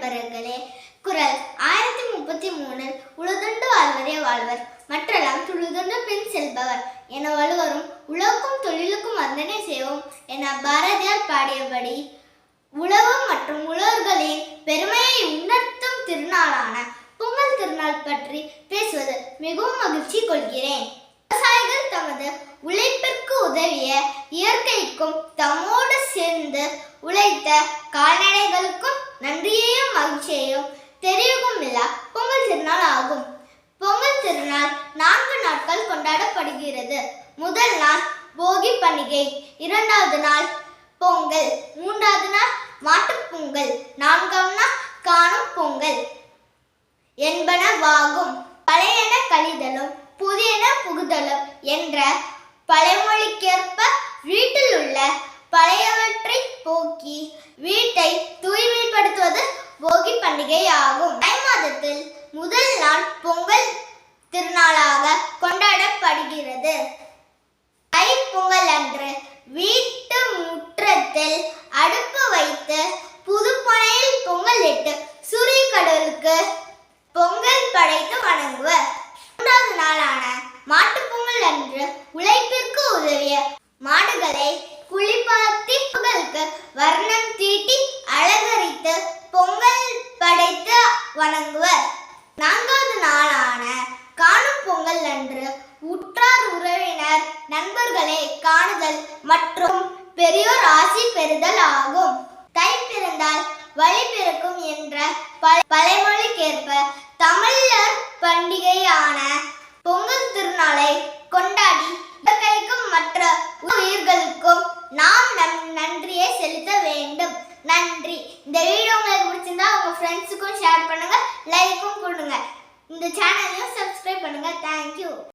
நண்பர்களே குரல் ஆயிரத்தி முப்பத்தி மூணில் உழுதுண்டு வாழ்வரே வாழ்வர். மற்றெல்லாம் துழுதுண்டு பின் செல்பவர் என வலுவரும் உழவுக்கும் தொழிலுக்கும் வந்தனை செய்வோம் என பாரதியார் பாடியபடி உழவு மற்றும் உழவர்களின் பெருமையை உணர்த்தும் திருநாளான பொங்கல் திருநாள் பற்றி பேசுவது மிகவும் மகிழ்ச்சி கொள்கிறேன். விவசாயிகள் தமது உழைப்பிற்கு உதவிய இயற்கைக்கும் தம்மோடு சேர்ந்து உழைத்த கால்நடைகளுக்கும் நன்றியையும் மகிழ்ச்சியையும் தெரிவிக்கும் விழா பொங்கல் திருநாள் ஆகும். பொங்கல் திருநாள் நான்கு நாட்கள் கொண்டாடப்படுகிறது. முதல் நாள் போகி பண்டிகை. இரண்டாவது நாள் பொங்கல். மூன்றாவது நாள் மாட்டுப் பொங்கல். நான்காம் நாள் காணும் பொங்கல் என்பனவாகும் பழையன கழிதலும் புதியன புகுதலும் என்ற பழமொழிக்கேற்ப வீட்டில் உள்ள பழைய போக்கி வீட்டை தூய்மைப்படுத்துவது போகி பண்டிகை ஆகும் தை மாதத்தில் முதல் நாள் பொங்கல் திருநாளாக கொண்டாடப்படுகிறது. தை பொங்கல் அன்று வீட்டு முற்றத்தில் அடுப்பு வைத்து புதுப்பனையில் பொங்கலிட்டு பொங்கல் இட்டு சூரிய கடவுளுக்கு பொங்கல் படைத்து வணங்குவர். மூன்றாவது நாளான மாட்டுப் பொங்கல் அன்று உழைப்பிற்கு உதவிய மாடுகளை குளிப்பாட்டி வணங்குவர். நான்காவது நாளான காணும் பொங்கல் அன்று உற்றார் உறவினர் நண்பர்களை காணுதல் மற்றும் பெரியோர் ஆசி பெறுதல் ஆகும். தை பிறந்தால் வழி பிறக்கும் என்ற பழ- பழமொழிக்கேற்ப தமிழர் பண்டிகையான பொங்கல் திருநாளை கொண்டாடி இயற்கைக்கும் மற்ற உயிர்களுக்கும் நாம் நம் நன்றியை செலுத்த வேண்டும். நன்றி. இந்த வீடியோ பிடிச்சிருந்தா உங்க ஃப்ரெண்ட்ஸுக்கும் ஷேர் பண்ணுங்க லைக்கும் கொடுங்க. இந்த சேனல்